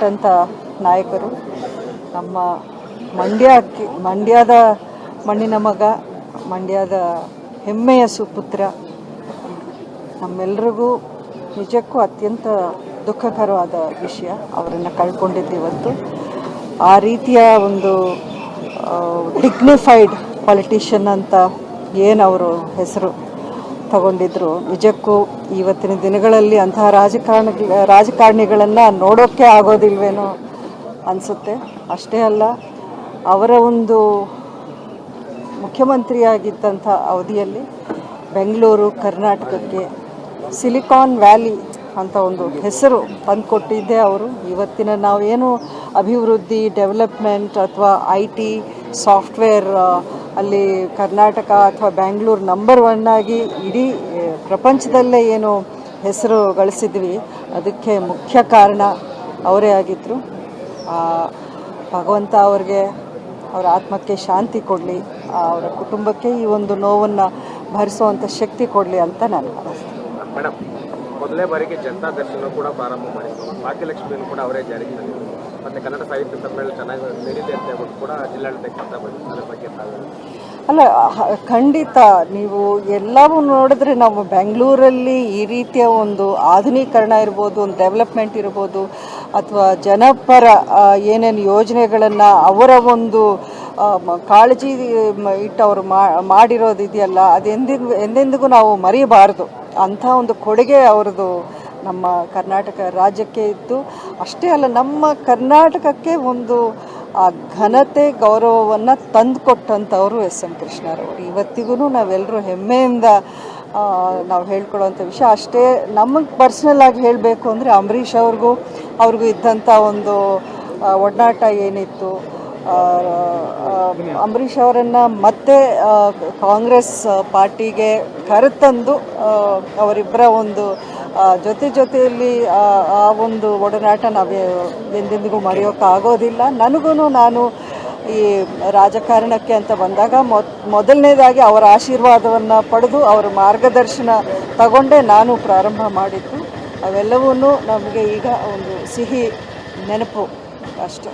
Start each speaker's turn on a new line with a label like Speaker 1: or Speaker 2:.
Speaker 1: ಕೊಟ್ಟಂಥ ನಾಯಕರು. ನಮ್ಮ ಮಂಡ್ಯಕ್ಕೆ ಮಂಡ್ಯದ ಮಣ್ಣಿನ ಮಗ, ಮಂಡ್ಯದ ಹೆಮ್ಮೆಯ ಸುಪುತ್ರ. ನಮ್ಮೆಲ್ರಿಗೂ ನಿಜಕ್ಕೂ ಅತ್ಯಂತ ದುಃಖಕರವಾದ ವಿಷಯ ಅವರನ್ನು ಕಳ್ಕೊಂಡಿದ್ದು ಇವತ್ತು. ಆ ರೀತಿಯ ಒಂದು ಡಿಗ್ನಿಫೈಡ್ ಪಾಲಿಟಿಷಿಯನ್ ಅಂತ ಏನು ಅವರು ಹೆಸರು? ತಗೊಂಡಿದ್ರು. ನಿಜಕ್ಕೂ ಇವತ್ತಿನ ದಿನಗಳಲ್ಲಿ ಅಂತಹ ರಾಜಕಾರಣ ರಾಜಕಾರಣಿಗಳನ್ನು ನೋಡೋಕ್ಕೆ ಆಗೋದಿಲ್ವೇನೋ ಅನಿಸುತ್ತೆ. ಅಷ್ಟೇ ಅಲ್ಲ, ಅವರ ಒಂದು ಮುಖ್ಯಮಂತ್ರಿಯಾಗಿದ್ದಂಥ ಅವಧಿಯಲ್ಲಿ ಬೆಂಗಳೂರು, ಕರ್ನಾಟಕಕ್ಕೆ ಸಿಲಿಕಾನ್ ವ್ಯಾಲಿ ಅಂತ ಒಂದು ಹೆಸರು ತಂದುಕೊಟ್ಟಿದ್ದೇ ಅವರು. ಇವತ್ತಿನ ನಾವೇನು ಅಭಿವೃದ್ಧಿ, ಡೆವಲಪ್ಮೆಂಟ್ ಅಥವಾ ಐ ಟಿ ಸಾಫ್ಟ್ವೇರ್ ಅಲ್ಲಿ ಕರ್ನಾಟಕ ಅಥವಾ ಬ್ಯಾಂಗ್ಳೂರು ನಂಬರ್ ಒನ್ ಆಗಿ ಇಡೀ ಪ್ರಪಂಚದಲ್ಲೇ ಏನು ಹೆಸರು ಗಳಿಸಿದ್ವಿ. ಅದಕ್ಕೆ ಮುಖ್ಯ ಕಾರಣ ಅವರೇ ಆಗಿದ್ದರು ಭಗವಂತ ಅವ್ರಿಗೆ ಅವರ ಆತ್ಮಕ್ಕೆ ಶಾಂತಿ ಕೊಡಲಿ ಅವರ ಕುಟುಂಬಕ್ಕೆ ಈ ಒಂದು ನೋವನ್ನು ಭರಿಸುವಂಥ ಶಕ್ತಿ ಕೊಡಲಿ ಅಂತ ನಾನು
Speaker 2: ಮೇಡಮ್, ಮೊದಲೇ ಬಾರಿಗೆ ಜನತಾ ದರ್ಶನ ಕೂಡ ಪ್ರಾರಂಭ ಮಾಡಿದ್ರು. ಭಾಗ್ಯಲಕ್ಷ್ಮಿಯನ್ನು ಕೂಡ ಅವರೇ ಜಾರಿಗೆ ತಂದಿದ್ರು. ಮತ್ತೆ ಕನ್ನಡ ಸಾಹಿತ್ಯ ಸಮ್ಮೇಳನ ಚೆನ್ನಾಗಿ ನಡೀತಿದೆ ಅಂತ ಹೇಳ್ಬಿಟ್ಟು ಕೂಡ ಜಿಲ್ಲಾಡಳಿತಕ್ಕೆ ಬಂದಿತ್ತು ಅದ್ರ ಬಗ್ಗೆ
Speaker 1: ಅಲ್ಲ ಖಂಡಿತ ನೀವು ಎಲ್ಲವೂ ನೋಡಿದ್ರೆ ನಾವು ಬೆಂಗಳೂರಲ್ಲಿ ಈ ರೀತಿಯ ಒಂದು ಆಧುನೀಕರಣ ಇರ್ಬೋದು, ಒಂದು ಡೆವಲಪ್ಮೆಂಟ್ ಇರ್ಬೋದು, ಅಥವಾ ಜನಪರ ಏನೇನು ಯೋಜನೆಗಳನ್ನು ಅವರ ಒಂದು ಕಾಳಜಿ ಇಟ್ಟು ಅವರು ಮಾಡಿರೋದು ಇದೆಯಲ್ಲ ಅದೆಂದಿಗೂ, ಎಂದೆಂದಿಗೂ ನಾವು ಮರೆಯಬಾರ್ದು ಅಂಥ ಒಂದು ಕೊಡುಗೆ ಅವ್ರದ್ದು ನಮ್ಮ ಕರ್ನಾಟಕ ರಾಜ್ಯಕ್ಕೆ ಇತ್ತು ಅಷ್ಟೇ ಅಲ್ಲ, ನಮ್ಮ ಕರ್ನಾಟಕಕ್ಕೆ ಒಂದು, ಆ ಘನತೆ, ಗೌರವವನ್ನು ತಂದುಕೊಟ್ಟಂಥವ್ರು ಎಸ್ ಎಂ ಕೃಷ್ಣರವರು. ಇವತ್ತಿಗೂ ನಾವೆಲ್ಲರೂ ಹೆಮ್ಮೆಯಿಂದ ನಾವು ಹೇಳ್ಕೊಡೋವಂಥ ವಿಷಯ. ಅಷ್ಟೇ ನಮಗೆ ಪರ್ಸ್ನಲ್ ಆಗಿ ಹೇಳಬೇಕು ಅಂದರೆ ಅಂಬರೀಷ್ ಅವ್ರಿಗೂ ಅವ್ರಿಗೂ ಇದ್ದಂಥ ಒಂದು ಒಡನಾಟ ಏನಿತ್ತು ಅಂಬರೀಷ್ ಅವರನ್ನು ಮತ್ತೆ ಕಾಂಗ್ರೆಸ್ ಪಾರ್ಟಿಗೆ ಕರೆತಂದು ಅವರಿಬ್ಬರ ಒಂದು ಜೊತೆ ಜೊತೆಯಲ್ಲಿ, ಆ ಒಂದು ಒಡನಾಟ ನಾವು ಎಂದೆಂದಿಗೂ ಮರೆಯೋಕ್ಕಾಗೋದಿಲ್ಲ ನನಗೂ ನಾನು ಈ ರಾಜಕಾರಣಕ್ಕೆ ಅಂತ ಬಂದಾಗ ಮೊದ್, ಮೊದಲನೇದಾಗಿ ಅವರ ಆಶೀರ್ವಾದವನ್ನು ಪಡೆದು, ಅವರ ಮಾರ್ಗದರ್ಶನ ತಗೊಂಡೇ ನಾನು ಪ್ರಾರಂಭ ಮಾಡಿದ್ದು. ಅವೆಲ್ಲವೂ ನಮಗೆ ಈಗ ಒಂದು ಸಿಹಿ ನೆನಪು ಅಷ್ಟೇ.